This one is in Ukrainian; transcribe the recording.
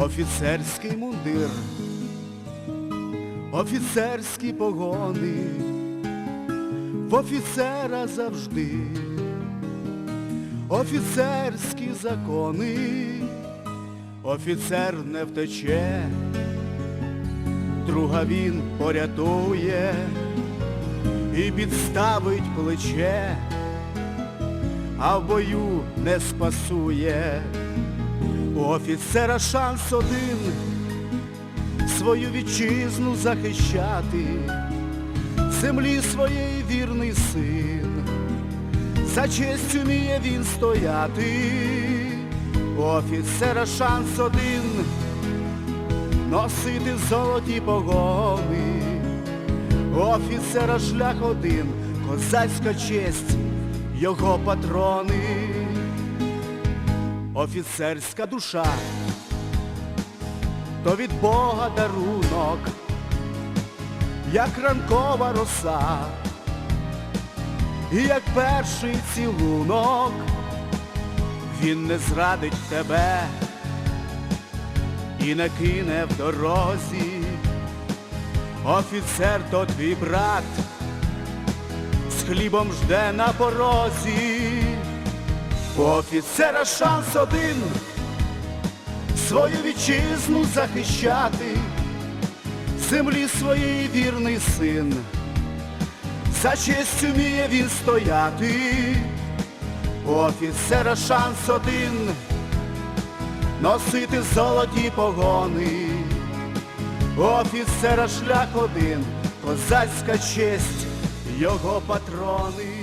офіцерський мундир, офіцерські погони, в офіцера завжди, офіцерські закони, офіцер не втече, друга він порятує і підставить плече, а в бою не спасує. У офіцера шанс один свою вітчизну захищати, землі своєї вірний син, за честь уміє він стояти, у офіцера шанс один носити золоті погони, у офіцера шлях один, козацька честь, його патрони офіцерська душа, то від Бога дарунок, як ранкова роса, і як перший цілунок, він не зрадить тебе і не кине в дорозі. Офіцер то твій брат, з хлібом жде на порозі. У офіцера шанс один. Свою вітчизну захищати, землі своєї вірний син, за честь уміє він стояти, у офіцера шанс один. Носити золоті погони, у офіцера шлях один, козацька честь, його патрони.